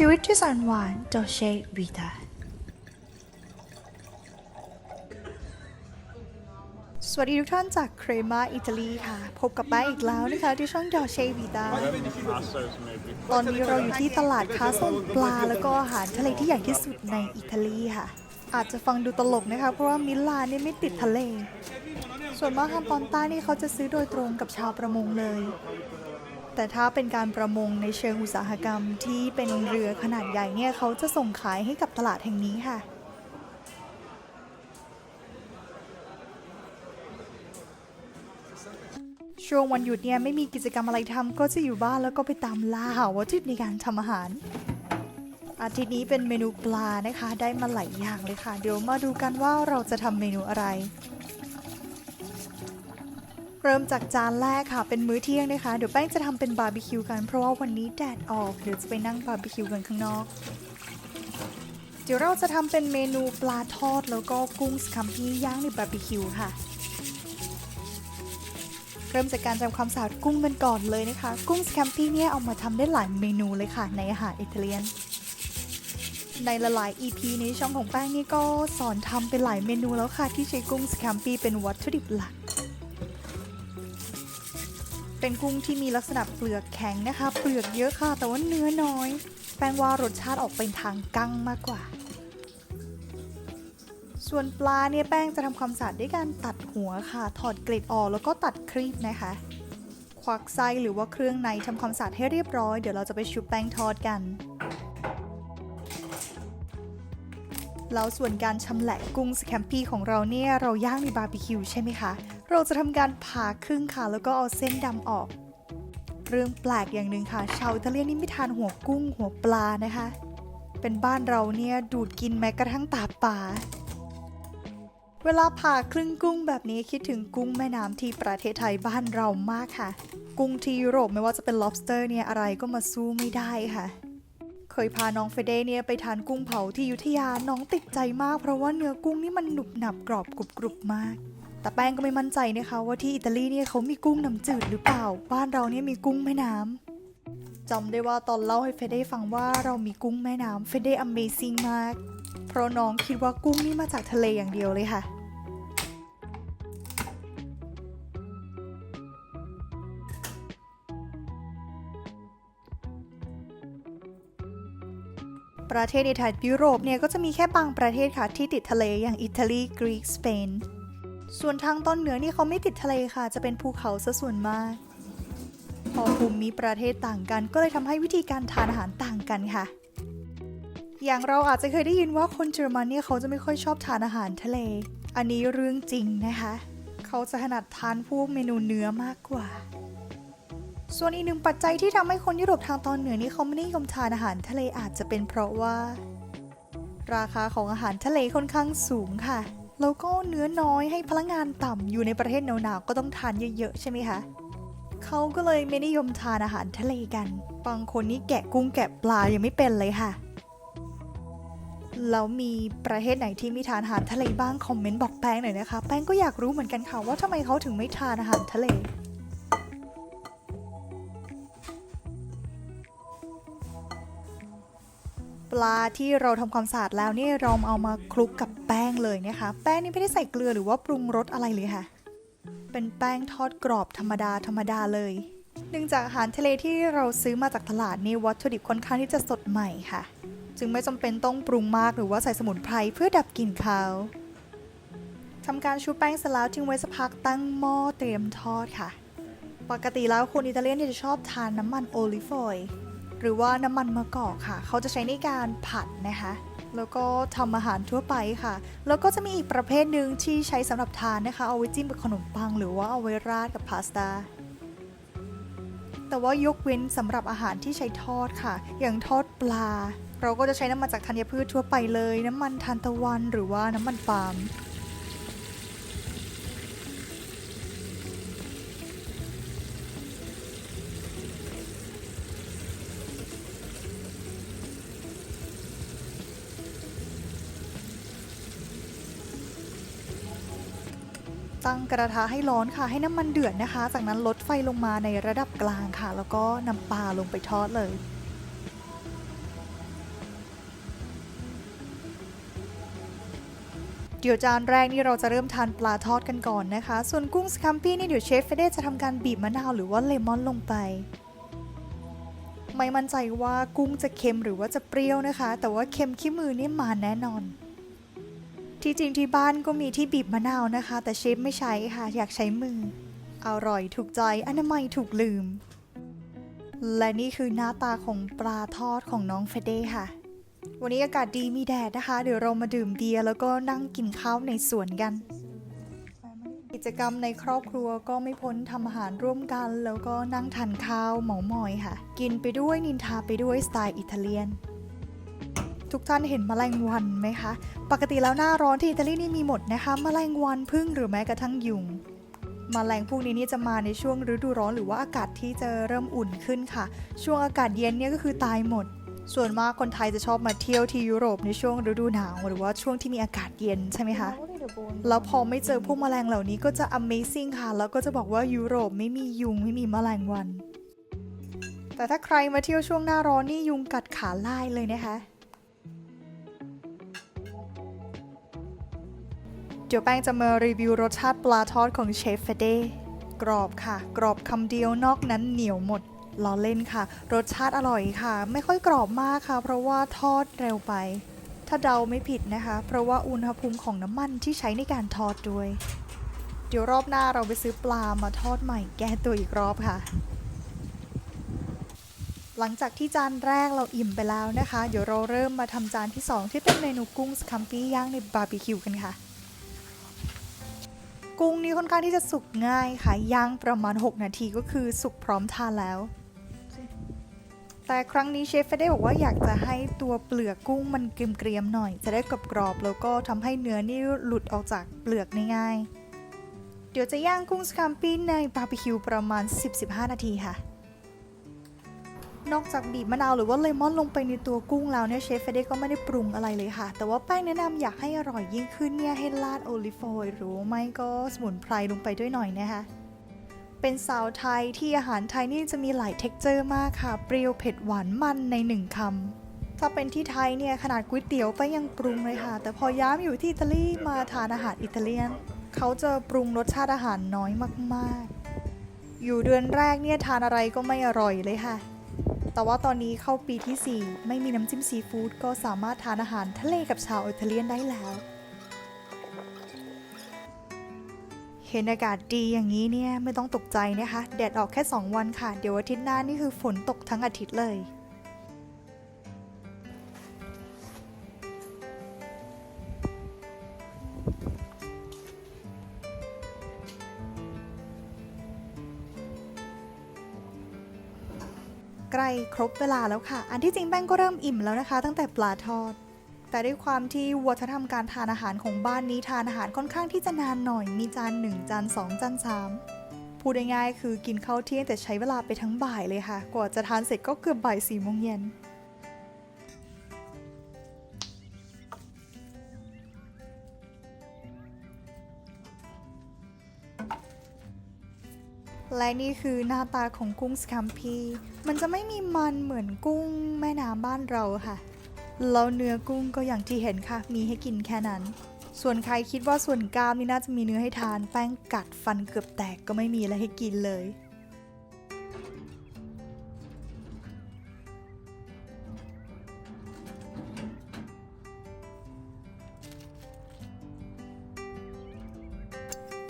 ชีวิตที่แสนหวานโดเชวีตาสวัสดีทุกท่านจากเครมาอิตาลีค่ะ พบกับแป้งอีกแล้วนะคะที่ช่องดอเชวีตาตอนนี้เราอยู่ที่ตลาดค้าส่งปลาแล้วก็อาหารทะเลที่ใหญ่ที่สุดในอิตาลีค่ะ อาจจะฟังดูตลกนะคะ เพราะว่ามิลานเนี่ยไม่ติดทะเล ส่วนมากทางตอนใต้นี่เขาจะซื้อโดยตรงกับชาวประมงเลย แต่ถ้าเป็นการประมงในเชิงอุตสาหกรรมที่เป็นเรือขนาดใหญ่เนี่ยเขาจะส่งขายให้กับตลาดแห่งนี้ค่ะ ช่วงวันหยุดเนี่ยไม่มีกิจกรรมอะไรทำก็จะอยู่บ้านแล้วก็ไปตามล่าหาวัตถุดิบในการทำอาหารอาทิตย์นี้เป็นเมนูปลานะคะ ได้มาหลายอย่างเลยค่ะ เดี๋ยวมาดูกันว่าเราจะทำเมนูอะไร เริ่มจากจานแรกค่ะ เป็นมื้อเที่ยงนะคะ เดี๋ยวแป้งจะทำเป็นบาร์บีคิวกัน เพราะว่าวันนี้แดดออก เดี๋ยวจะไปนั่งบาร์บีคิวกันข้างนอก เดี๋ยวเราจะทำเป็นเมนูปลาทอดแล้วก็กุ้งสคัมปี้ย่างในบาร์บีคิวค่ะ เริ่มจากการทำความสะอาดกุ้งกันก่อนเลยนะคะ กุ้งสแคมปี้เนี่ยเอามาทำได้หลายเมนูเลยค่ะ ในอาหารอิตาเลียนในหลาย EP ในช่องของแป้งนี่ก็สอนทำเป็นหลายเมนูแล้วค่ะ ที่ใช้กุ้งสแคมปี้เป็นวัตถุดิบหลัก เป็นกุ้งที่มีลักษณะเปลือกแข็งนะคะ เปลือกเยอะค่ะ แต่ว่าเนื้อน้อย แป้งว่ารสชาติออกเป็นทางกั้งมากกว่า ส่วนปลาเนี่ยแป้งจะทำความสะอาดด้วยการตัดหัวค่ะ ถอดเกล็ดออกแล้วก็ตัดครีบนะคะ ควักไส้หรือว่าเครื่องในทำความสะอาดให้เรียบร้อย เดี๋ยวเราจะไปชุบแป้งทอดกันแล้วส่วนการชำแหละกุ้งสแคมปี้ของเราเนี่ยเราย่างในบาร์บีคิวใช่ไหมคะ เราจะทำการผ่าครึ่งค่ะ แล้วก็เอาเส้นดำออก เรื่องแปลกอย่างหนึ่งค่ะ ชาวอิตาเลียนนี่ไม่ทานหัวกุ้งหัวปลานะคะ เป็นบ้านเราเนี่ย ดูดกินแม้กระทั่งตาป่าเวลาผ่าครึ่งกุ้งแบบนี้คิดถึงกุ้งแม่น้ำที่ประเทศไทยบ้านเรามากค่ะ กุ้งที่ยุโรปไม่ว่าจะเป็น lobster เนี่ยอะไรก็มาสู้ไม่ได้ค่ะ เคยพาน้องเฟเดเนี่ยไปทานกุ้งเผาที่ยุธยาน้องติดใจมากเพราะว่าเนื้อกุ้งนี่มันหนุบหนับกรอบกรุบกรุบมาก แต่แป้งก็ไม่มั่นใจนะคะ ว่าที่อิตาลีเนี่ยเขามีกุ้งน้ำจืดหรือเปล่า บ้านเราเนี่ยมีกุ้งแม่น้ำจำได้ว่าตอนเล่าให้เฟเด้ฟังว่าเรามีกุ้งแม่น้ำเฟเด้ Amazing มาก เพราะน้องคิดว่ากุ้งนี่มาจากทะเลอย่างเดียวเลยค่ะประเทศในแถบยุโรปเนี่ยก็จะมีแค่บางประเทศค่ะที่ติดทะเลอย่างอิตาลีกรีกสเปน ส่วนทางตอนเหนือนี่เขาไม่ติดทะเลค่ะ จะเป็นภูเขาซะส่วนมาก พอภูมิประเทศต่างกัน ก็เลยทำให้วิธีการทานอาหารต่างกันค่ะ อย่างเราอาจจะเคยได้ยินว่าคนเยอรมันเนี่ยเขาจะไม่ค่อยชอบทานอาหารทะเล อันนี้เรื่องจริงนะคะ เขาจะถนัดทานพวกเมนูเนื้อมากกว่า ส่วนอีกหนึ่งปัจจัยที่ทำให้คนยุโรปทางตอนเหนือนี่เขาไม่นิยมทานอาหารทะเลอาจจะเป็นเพราะว่า ราคาของอาหารทะเลค่อนข้างสูงค่ะ แล้วก็เนื้อน้อยให้พลังงานต่ำอยู่ในประเทศหนาวๆก็ต้องทานเยอะๆใช่ไหมคะเขาก็เลยไม่นิยมทานอาหารทะเลกัน บางคนนี่แกะกุ้งแกะปลายังไม่เป็นเลยค่ะ แล้วมีประเทศไหนที่ไม่ทานอาหารทะเลบ้างคอมเมนต์บอกแป้งหน่อยนะคะ แป้งก็อยากรู้เหมือนกันค่ะว่าทำไมเขาถึงไม่ทานอาหารทะเล ลาที่เราทำความสะอาดแล้วนี่เราเอามาคลุกกับแป้งเลยนะคะ แป้งนี่ไม่ได้ใส่เกลือหรือว่าปรุงรสอะไรเลยค่ะ เป็นแป้งทอดกรอบธรรมดาธรรมดาเลยเนื่องจากอาหารทะเลที่เราซื้อมาจากตลาดนี่วัตถุดิบค่อนข้างที่จะสดใหม่ค่ะ จึงไม่จำเป็นต้องปรุงมากหรือว่าใส่สมุนไพรเพื่อดับกลิ่นคาวทำการชุบแป้งเสร็จแล้วทิ้งไว้สักพักตั้งหม้อเตรียมทอดค่ะ ปกติแล้วคนอิตาเลียนนี่จะชอบทานน้ำมันโอลิฟออยล์ หรือว่าน้ำมันมะกอกค่ะ เขาจะใช้ในการผัดนะคะ แล้วก็ทำอาหารทั่วไปค่ะ แล้วก็จะมีอีกประเภทหนึ่งที่ใช้สำหรับทานนะคะ เอาไว้จิ้มกับขนมปัง หรือว่าเอาไว้ราดกับพาสต้าแต่ว่ายกเว้นสำหรับอาหารที่ใช้ทอดค่ะ อย่างทอดปลา เราก็จะใช้น้ำมันจากธัญพืชทั่วไปเลย น้ำมันทานตะวันหรือว่าน้ำมันปาล์ม ตั้งกระทะให้ร้อนค่ะ ให้น้ำมันเดือดนะคะ จากนั้นลดไฟลงมาในระดับกลางค่ะ แล้วก็นำปลาลงไปทอดเลยเดี๋ยวจานแรกนี่เราจะเริ่มทานปลาทอดกันก่อนนะคะ ส่วนกุ้งสคัมปี้นี่เดี๋ยวเชฟเฟเดจะทำการบีบมะนาวหรือว่าเลมอนลงไป ไม่มั่นใจว่ากุ้งจะเค็มหรือว่าจะเปรี้ยวนะคะ แต่ว่าเค็มขี้มือนี่มาแน่นอน ที่จริงที่บ้านก็มีที่บีบมะนาวนะคะ แต่เชฟไม่ใช้ค่ะ อยากใช้มือ อร่อยถูกใจอนามัยถูกลืม และนี่คือหน้าตาของปลาทอดของน้องเฟเด้ค่ะ วันนี้อากาศดีมีแดดนะคะ เดี๋ยวเรามาดื่มเบียร์แล้วก็นั่งกินข้าวในสวนกัน กิจกรรมในครอบครัวก็ไม่พ้นทำอาหารร่วมกัน แล้วก็นั่งทานข้าวเหมามอยค่ะ กินไปด้วยนินทาไปด้วยสไตล์อิตาเลียน ทุกท่านเห็นแมลงวันไหมคะ ปกติแล้วหน้าร้อนที่อิตาลีนี่มีหมดนะคะแมลงวันพึ่งหรือแม้กระทั่งยุงแมลงพวกนี้นี่จะมาในช่วงฤดูร้อนหรือว่าอากาศที่จะเริ่มอุ่นขึ้นค่ะ ช่วงอากาศเย็นเนี่ยก็คือตายหมด ส่วนมากคนไทยจะชอบมาเที่ยวที่ยุโรปในช่วงฤดูหนาวหรือว่าช่วงที่มีอากาศเย็นใช่ไหมคะ แล้วพอไม่เจอพวกแมลงเหล่านี้ก็จะ Amazing ค่ะ แล้วก็จะบอกว่ายุโรปไม่มียุงไม่มีแมลงวัน แต่ถ้าใครมาเที่ยวช่วงหน้าร้อนนี่ยุงกัดขาลายเลยนะคะ เดี๋ยวแป้งจะมารีวิวรสชาติปลาทอดของเชฟเฟเดกรอบค่ะ กรอบคำเดียวนอกนั้นเหนียวหมดล้อเล่นค่ะ รสชาติอร่อยค่ะ ไม่ค่อยกรอบมากค่ะ เพราะว่าทอดเร็วไป ถ้าเดาไม่ผิดนะคะ เพราะว่าอุณหภูมิของน้ำมันที่ใช้ในการทอดด้วย เดี๋ยวรอบหน้าเราไปซื้อปลามาทอดใหม่แก้ตัวอีกรอบค่ะ หลังจากที่จานแรกเราอิ่มไปแล้วนะคะ เดี๋ยวเราเริ่มมาทำจานที่ 2 ที่เป็นเมนูกุ้งสคัมปี้ย่างในบาร์บีคิวกันค่ะ กุ้งนี่ค่อนข้างที่จะสุกง่ายค่ะ ย่างประมาณ 6 นาทีก็คือสุกพร้อมทานแล้ว แต่ครั้งนี้เชฟเฟได้บอกว่าอยากจะให้ตัวเปลือกกุ้งมันเกรียมๆหน่อย จะได้กรอบๆแล้วก็ทำให้เนื้อนี่หลุดออกจากเปลือกง่ายๆเดี๋ยวจะย่างกุ้งสคัมปี้ในบาร์บีคิวประมาณ 10-15 นาทีค่ะ นอกจากบีบมะนาวหรือว่าเลมอนลงไปในตัวกุ้งแล้วเนี่ยเชฟเฟเดก็ไม่ได้ปรุงอะไรเลยค่ะ แต่ว่าแป้งแนะนำอยากให้อร่อยยิ่งขึ้นเนี่ยให้ราดโอลิฟออยล์หรือไม่ก็สมุนไพรลงไปด้วยหน่อยนะคะเป็นสาวไทยที่อาหารไทยนี่จะมีหลายเท็กเจอร์มากค่ะ เปรี้ยวเผ็ดหวานมันในหนึ่งคำถ้าเป็นที่ไทยเนี่ยขนาดก๋วยเตี๋ยวไปยังปรุงเลยค่ะ แต่พอย้ายมาอยู่ที่อิตาลีมาทานอาหารอิตาเลียน เขาจะปรุงรสชาติอาหารน้อยมากๆ อยู่เดือนแรกเนี่ยทานอะไรก็ไม่อร่อยเลยค่ะ แต่ว่าตอนนี้เข้าปีที่ 4 ไม่มีน้ำจิ้มซีฟู้ดก็สามารถทานอาหารทะเลกับชาวอิตาเลียนได้แล้ว เห็นอากาศดีอย่างนี้เนี่ย ไม่ต้องตกใจนะคะ แดดออกแค่ 2 วันค่ะ เดี๋ยวอาทิตย์หน้านี่คือฝนตกทั้งอาทิตย์เลย ครบเวลาแล้วค่ะ อันที่จริงแป้งก็เริ่มอิ่มแล้วนะคะ ตั้งแต่ปลาทอด แต่ด้วยความที่วัฒนธรรมการทานอาหารของบ้านนี้ทานอาหารค่อนข้างที่จะนานหน่อย มีจานหนึ่งจานสองจานสามพูดง่ายๆคือกินข้าวเที่ยงแต่ใช้เวลาไปทั้งบ่ายเลยค่ะ กว่าจะทานเสร็จก็เกือบบ่ายสี่โมงเย็น และนี่คือหน้าตาของกุ้งสคัมพีมันจะไม่มีมันเหมือนกุ้งแม่น้ำบ้านเราค่ะ แล้วเนื้อกุ้งก็อย่างที่เห็นค่ะ มีให้กินแค่นั้น ส่วนใครคิดว่าส่วนกรามนี่น่าจะมีเนื้อให้ทาน แป้งกัดฟันเกือบแตกก็ไม่มีอะไรให้กินเลย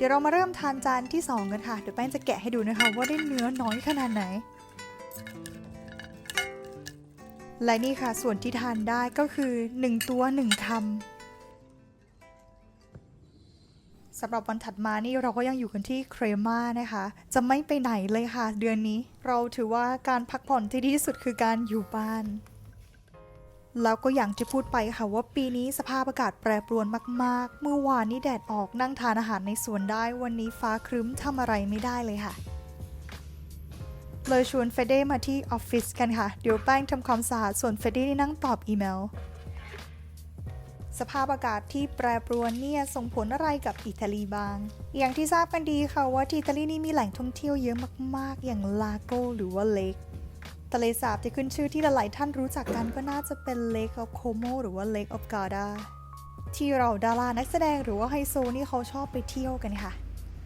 ดี๋ยวเรามาเริ่มทานจานที่ 2 กันค่ะ เดี๋ยวแป้งจะแกะให้ดูนะคะ ว่าได้เนื้อน้อยขนาดไหน และนี่ค่ะส่วนที่ทานได้ก็คือ 1 ตัว 1คำสำหรับวันถัดมานี่เราก็ยังอยู่กันที่เครม่านะคะ จะไม่ไปไหนเลยค่ะ เดือนนี้ เราถือว่าการพักผ่อนที่ดีที่สุดคือการอยู่บ้าน แล้วก็อย่างที่พูดไปค่ะว่าปีนี้สภาพอากาศแปรปรวนมากๆ เมื่อวานนี้แดดออกนั่งทานอาหารในสวนได้ วันนี้ฟ้าครึ้มทำอะไรไม่ได้เลยค่ะ เลยชวนเฟเดมาที่ออฟฟิศกันค่ะ เดี๋ยวแป้งทำความสะอาดส่วนเฟเดนี่นั่งตอบอีเมล สภาพอากาศที่แปรปรวนเนี่ยส่งผลอะไรกับอิตาลีบ้าง อย่างที่ทราบกันดีค่ะว่าที่อิตาลีนี่มีแหล่งท่องเที่ยวเยอะมากๆ อย่างลาโกหรือว่าเลก ทะเลสาบที่ขึ้นชื่อที่หลายๆท่านรู้จักกันก็น่าจะเป็น Lake of Como หรือว่า Lake of Garda ที่เราดารานักแสดงหรือว่าไฮโซนี่เขาชอบไปเที่ยวกันค่ะ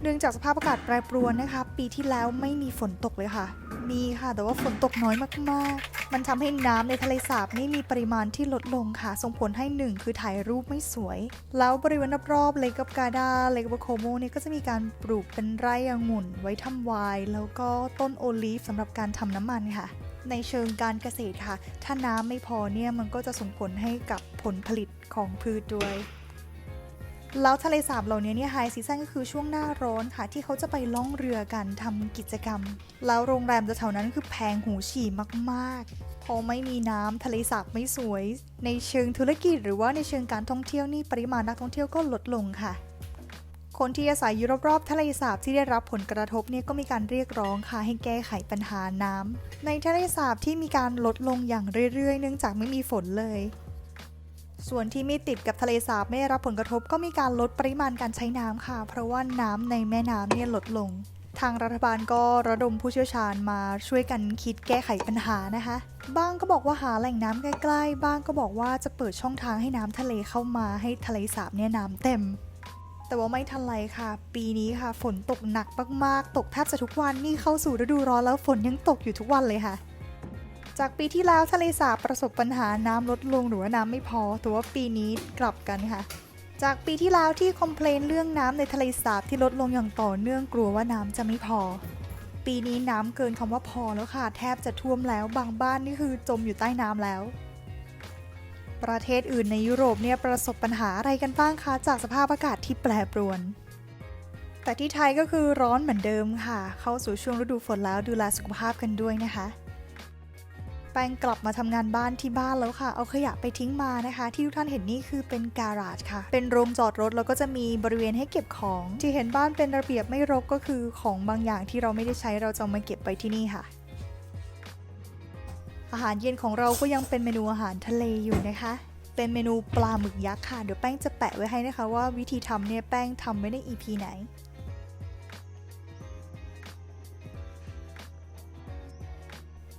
เนื่องจากสภาพอากาศแปรปรวนนะคะ ปีที่แล้วไม่มีฝนตกเลยค่ะ มีค่ะแต่ว่าฝนตกน้อยมากๆ มันทำให้น้ำในทะเลสาบนี่มีปริมาณที่ลดลงค่ะ ส่งผลให้หนึ่งคือถ่ายรูปไม่สวย แล้วบริเวณรอบๆเลกับกาดาเลกับโคโมเนี่ยก็จะมีการปลูกเป็นไร่องุ่น ไว้ทำไวน์แล้วก็ต้นโอลีฟสำหรับการทำน้ำมันค่ะ ในเชิงการเกษตรค่ะ ถ้าน้ำไม่พอเนี่ยมันก็จะส่งผลให้กับผลผลิตของพืชด้วยแล้วทะเลสาบเหล่านี้เนี่ยไฮซีซั่นก็คือช่วงหน้าร้อนค่ะ ที่เขาจะไปล่องเรือกันทำกิจกรรม แล้วโรงแรมแถวนั้นคือแพงหูฉี่มากๆ พอไม่มีน้ำทะเลสาบไม่สวย ในเชิงธุรกิจหรือว่าในเชิงการท่องเที่ยวนี่ปริมาณนักท่องเที่ยวก็ลดลงค่ะ คนที่อาศัยอยู่รอบๆทะเลสาบที่ได้รับผลกระทบเนี่ยก็มีการเรียกร้องค่ะให้แก้ไขปัญหาน้ำในทะเลสาบที่มีการลดลงอย่างเรื่อยๆ เนื่องจากไม่มีฝนเลย ส่วนที่ไม่ติดกับทะเลสาบไม่ได้รับผลกระทบก็มีการลดปริมาณการใช้น้ำค่ะ เพราะว่าน้ำในแม่น้ำเนี่ยลดลง ทางรัฐบาลก็ระดมผู้เชี่ยวชาญมาช่วยกันคิดแก้ไขปัญหานะคะ บ้างก็บอกว่าหาแหล่งน้ำใกล้ๆ บ้างก็บอกว่าจะเปิดช่องทางให้น้ำทะเลเข้ามาให้ทะเลสาบเนี่ยน้ำเต็ม แต่ว่าไม่ทันไรค่ะ ปีนี้ค่ะ ฝนตกหนักมากๆ ตกแทบจะทุกวันนี่เข้าสู่ฤดูร้อนแล้วฝนยังตกอยู่ทุกวันเลยค่ะ จากปีที่แล้วทะเลสาบประสบปัญหาน้ำลดลงหรือว่าน้ำไม่พอแต่ว่าปีนี้กลับกันค่ะ จากปีที่แล้วที่คอมเพลนเรื่องน้ำในทะเลสาบที่ลดลงอย่างต่อเนื่องกลัวว่าน้ำจะไม่พอ ปีนี้น้ำเกินคำว่าพอแล้วค่ะ แทบจะท่วมแล้วบางบ้านนี่คือจมอยู่ใต้น้ำแล้ว ประเทศอื่นในยุโรปเนี่ยประสบปัญหาอะไรกันบ้างคะ จากสภาพอากาศที่แปรปรวน แต่ที่ไทยก็คือร้อนเหมือนเดิมค่ะ เข้าสู่ช่วงฤดูฝนแล้วดูแลสุขภาพกันด้วยนะคะ แป้งกลับมาทำงานบ้านที่บ้านแล้วค่ะ เอาขยะไปทิ้งมานะคะ ที่ทุกท่านเห็นนี่คือเป็นการาจค่ะ เป็นโรงจอดรถแล้วก็จะมีบริเวณให้เก็บของ ที่เห็นบ้านเป็นระเบียบไม่รกก็คือของบางอย่างที่เราไม่ได้ใช้เราจะมาเก็บไปที่นี่ค่ะ อาหารเย็นของเราก็ยังเป็นเมนูอาหารทะเลอยู่นะคะ เป็นเมนูปลาหมึกยักษ์ค่ะ เดี๋ยวแป้งจะแปะไว้ให้นะคะว่าวิธีทำเนี่ยแป้งทำไว้ใน EP ไหน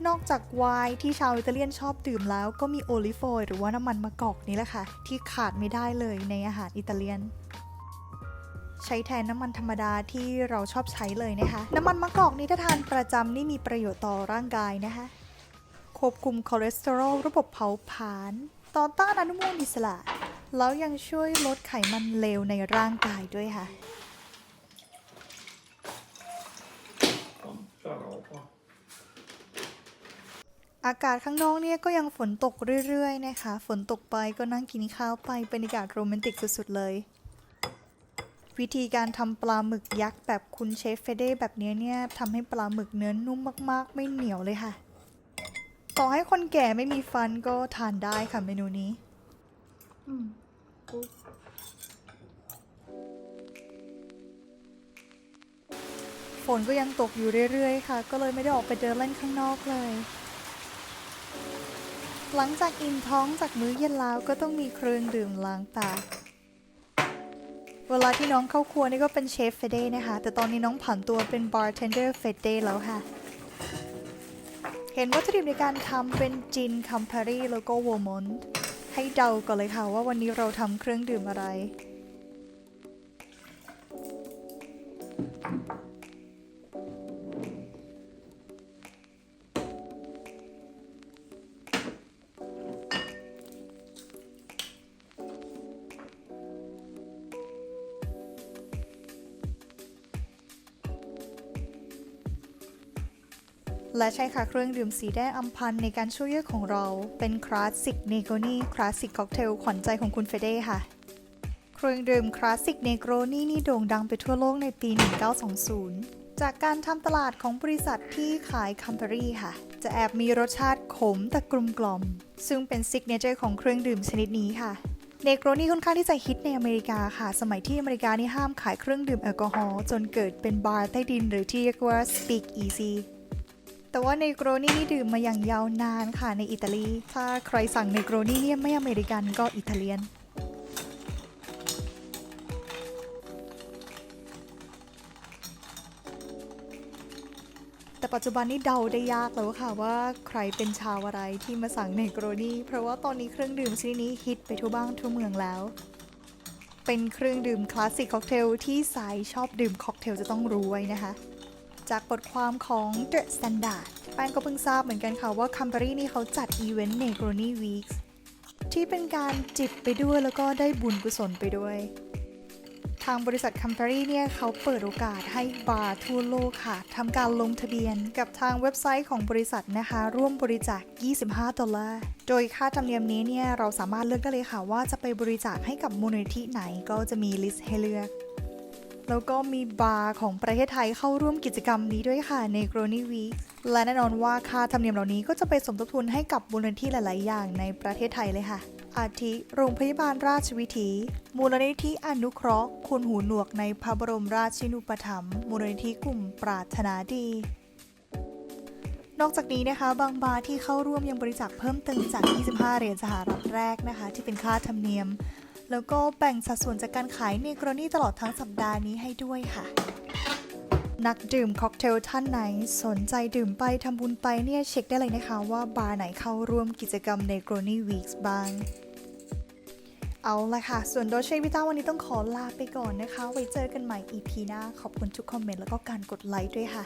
นอกจากไวน์ที่ชาวอิตาเลียนชอบดื่มแล้วก็มีโอลิฟออยล์หรือว่าน้ำมันมะกอกนี่แหละค่ะ ที่ขาดไม่ได้เลยในอาหารอิตาเลียน ใช้แทนน้ำมันธรรมดาที่เราชอบใช้เลยนะคะ น้ำมันมะกอกนี่ถ้าทานประจำนี่มีประโยชน์ต่อร่างกายนะคะ ควบคุมคอเลสเตอรอลระบบเผาผลาญต่อต้านอนุมูลอิสระ แล้วยังช่วยลดไขมันเลวในร่างกายด้วยค่ะ อากาศข้างนอกเนี่ยก็ยังฝนตกเรื่อยๆนะคะ ฝนตกไปก็นั่งกินข้าวไปบรรยากาศโรแมนติกสุดๆเลย วิธีการทำปลาหมึกยักษ์แบบคุณเชฟเฟเด้แบบนี้เนี่ยทำให้ปลาหมึกเนื้อนุ่มมากๆ ไม่เหนียวเลยค่ะ ต่อให้คนแก่ไม่มีฟันก็ทานได้ค่ะเมนูนี้ อืมปุ๊บฝนก็ยังตกอยู่เรื่อยๆ ค่ะ ก็เลยไม่ได้ออกไปเดินเล่นข้างนอกเลย หลังจากอิ่มท้องจากมื้อเย็นแล้วก็ต้องมีเครื่องดื่มล้างปากเวลาที่น้องเข้าครัวนี่ก็เป็นเชฟเฟเด้นะคะ แต่ตอนนี้น้องผันตัวเป็นบาร์เทนเดอร์เฟเด้แล้วค่ะ เห็นวัตถุดิบในการทำเป็นจินคัมพารีแล้วก็วอมอนต์ให้เดาก่อนเลยค่ะว่าวันนี้เราทำเครื่องดื่มอะไร และใช่ค่ะเครื่องดื่มสีแดงอัมพันในการช่วยเยือกของเรา เป็นคลาสสิกเนโกนี่คลาสสิกค็อกเทลขวัญใจของคุณเฟเด้ค่ะ เครื่องดื่มคลาสสิกเนโกนี่นี่โด่งดังไปทั่วโลกในปี 1920 จากการทำตลาดของบริษัทที่ขายคัมเพอรี่ค่ะ จะแอบมีรสชาติขมแต่กลมกล่อม ซึ่งเป็นซิกเนเจอร์ของเครื่องดื่มชนิดนี้ค่ะเนโกรนี่ค่อนข้างที่จะฮิตในอเมริกาค่ะ สมัยที่อเมริกานี่ห้ามขายเครื่องดื่มแอลกอฮอล์จนเกิดเป็นบาร์ใต้ดินหรือที่เรียกว่า speak easy แต่ว่าเนโกรนี่นี่ดื่มมาอย่างยาวนานค่ะในอิตาลี ถ้าใครสั่งเนโกรนี่เนี่ยไม่อเมริกันก็อิตาเลียน แต่ปัจจุบันนี้เดาได้ยากแล้วค่ะว่าใครเป็นชาวอะไรที่มาสั่งเนโกรนี่ เพราะว่าตอนนี้เครื่องดื่มชนิดนี้ฮิตไปทั่วบ้านทั่วเมืองแล้ว เป็นเครื่องดื่มคลาสสิกค็อกเทลที่สายชอบดื่มค็อกเทลจะต้องรู้ไว้นะคะ จากบทความของ The Standard แป้งก็เพิ่งทราบเหมือนกันค่ะว่าคัม p รีนี่เขาจัดอีเวนต์ Negroni Weeks ที่เป็นการจิบไปด้วยแล้วก็ได้บุญกุศลไปด้วย ทางบริษัทคัม p รีเนี่ยเขาเปิดโอกาสให้บาร์ทั่วโลกค่ะทำการลงทะเบียนกับทางเว็บไซต์ของบริษัทนะคะ ร่วมบริจาค 25 ดอลลาร์ โดยค่าธรรมเนียมนี้เนี่ยเราสามารถเลือกได้เลยค่ะว่าจะไปบริจาคให้กับมูลนิธิไหนก็จะมีลิสต์ให้เลือก แล้วก็มีบาร์ของประเทศไทยเข้าร่วมกิจกรรมนี้ด้วยค่ะใน g r o n y Week และแน่นอนว่าค่าธรรมเนียมเหล่านี้ก็จะไปสมทบทุนให้กับมูลนิธิหลาย ๆ อย่างในประเทศไทยเลยค่ะ อาทิโรงพยาบาลราชวิถี มูลนิธิอนุเคราะห์คนหูหนวกในพระบรมราชินูปถัมภ์มูลนิธิกลุ่มปรารถนาดี นอกจากนี้นะคะ บางบาร์ที่เข้าร่วมยังบริจาคเพิ่มเติมจาก 25 เหรียญสหรัฐแรกนะคะ ที่เป็นค่าธรรมเนียม แล้วก็แบ่งสัดส่วนจากการขายเนโกรนี่ตลอดทั้งสัปดาห์นี้ให้ด้วยค่ะ นักดื่มค็อกเทลท่านไหนสนใจดื่มไปทำบุญไปเนี่ยเช็คได้เลยนะคะว่าบาร์ไหนเข้าร่วมกิจกรรม Negroni Weeks บ้างเอาละค่ะ ส่วนโดเชวิต้าวันนี้ต้องขอลาไปก่อนนะคะ ไว้เจอกันใหม่ EP หน้า ขอบคุณทุกคอมเมนต์แล้วก็การกดไลค์ด้วยค่ะ